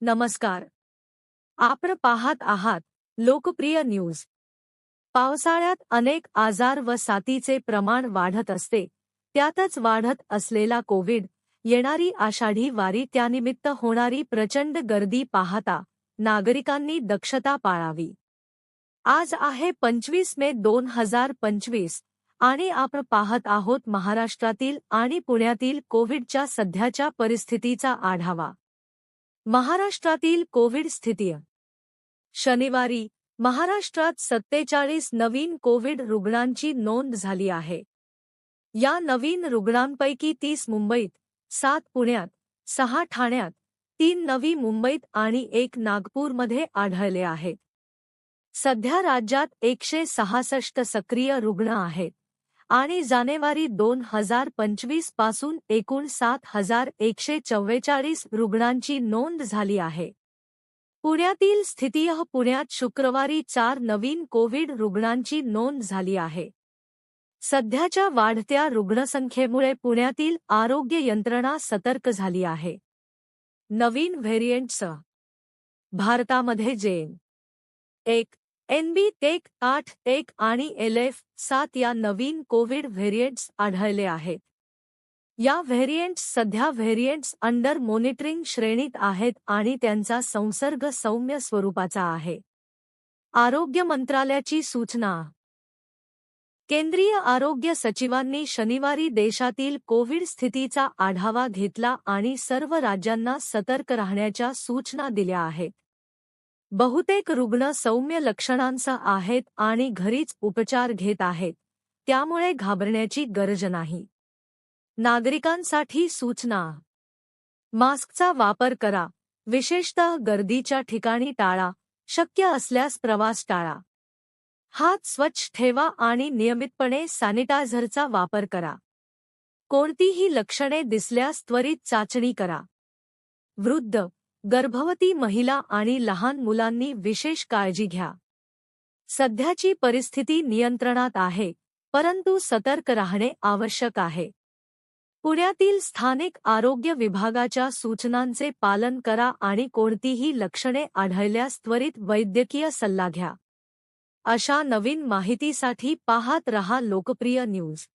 नमस्कार. आपण पाहत आहात लोकप्रिय न्यूज. पावसाळ्यात अनेक आजार व साथीचे प्रमाण वाढत असते. त्यातच वाढत असलेला कोविड येणारी आषाढी वारी त्यानिमित्त होणारी प्रचंड गर्दी पाहता नागरिकांनी दक्षता पाळावी. आज आहे पंचवीस मे दोन हजार पंचवीस आणि आपण पाहत आहोत महाराष्ट्रातील आणि पुण्यातील कोविडच्या सध्याच्या परिस्थितीचा आढावा. महाराष्ट्रातील कोविड स्थिती. शनिवारी महाराष्ट्रात सत्तेचाळीस नवीन कोविड रुग्णांची नोंद झाली आहे. या नवीन रुग्णांपैकी तीस मुंबईत सात पुण्यात सहा ठाण्यात तीन नवी मुंबईत आणि एक नागपूरमध्ये आढळले आहेत सध्या राज्यात एकशे सहासष्ट सक्रिय रुग्ण आहेत. आणि जानेवारी दोन हजार पंचवीसपासून एकूण सात हजार एकशे चव्वेचाळीस रुग्णांची नोंद झाली आहे. पुण्यातील स्थितीह पुण्यात शुक्रवारी चार नवीन कोविड रुग्णांची नोंद झाली आहे. सध्याच्या वाढत्या रुग्णसंख्येमुळे पुण्यातील आरोग्य यंत्रणा सतर्क झाली आहे. नवीन व्हेरियंटसह भारतामध्ये जेन. एक एनबी टेक आठ एक आणि एल एफ सात या नवीन कोविड व्हेरियंट्स आढळले आहेत. या व्हेरियंट्स सध्या व्हेरियंट्स अंडर मॉनिटरिंग श्रेणीत आहेत आणि त्यांचा संसर्ग सौम्य स्वरूपाचा आहे. आरोग्य मंत्रालयाची सूचना. केंद्रीय आरोग्य सचिवांनी शनिवारी देशातील कोविड स्थितीचा आढावा घेतला आणि सर्व राज्यांना सतर्क राहण्याच्या सूचना दिल्या आहेत. बहुतेक रुग्ण सौम्य लक्षणांसह आहेत आणि घरीच उपचार घेत आहेत त्यामुळे घाबरण्याची गरज नाही. नागरिकांसाठी सूचना. मास्कचा वापर करा विशेषतः गर्दीच्या ठिकाणी टाळा शक्य असल्यास प्रवास टाळा. हात स्वच्छ ठेवा आणि नियमितपणे सॅनिटायझरचा वापर करा. कोणतीही लक्षणे दिसल्यास त्वरित चाचणी करा. वृद्ध गर्भवती महिला आणि लहान मुलांनी विशेष काळजी घ्या. सध्याची परिस्थिती नियंत्रणात आहे परंतु सतर्क राहणे आवश्यक आहे. पुण्यातील स्थानिक आरोग्य विभागाच्या सूचनांचे पालन करा आणि कोणतीही लक्षणे आढळल्यास त्वरित वैद्यकीय सल्ला घ्या. अशा नवीन माहितीसाठी पाहत रहा लोकप्रिय न्यूज.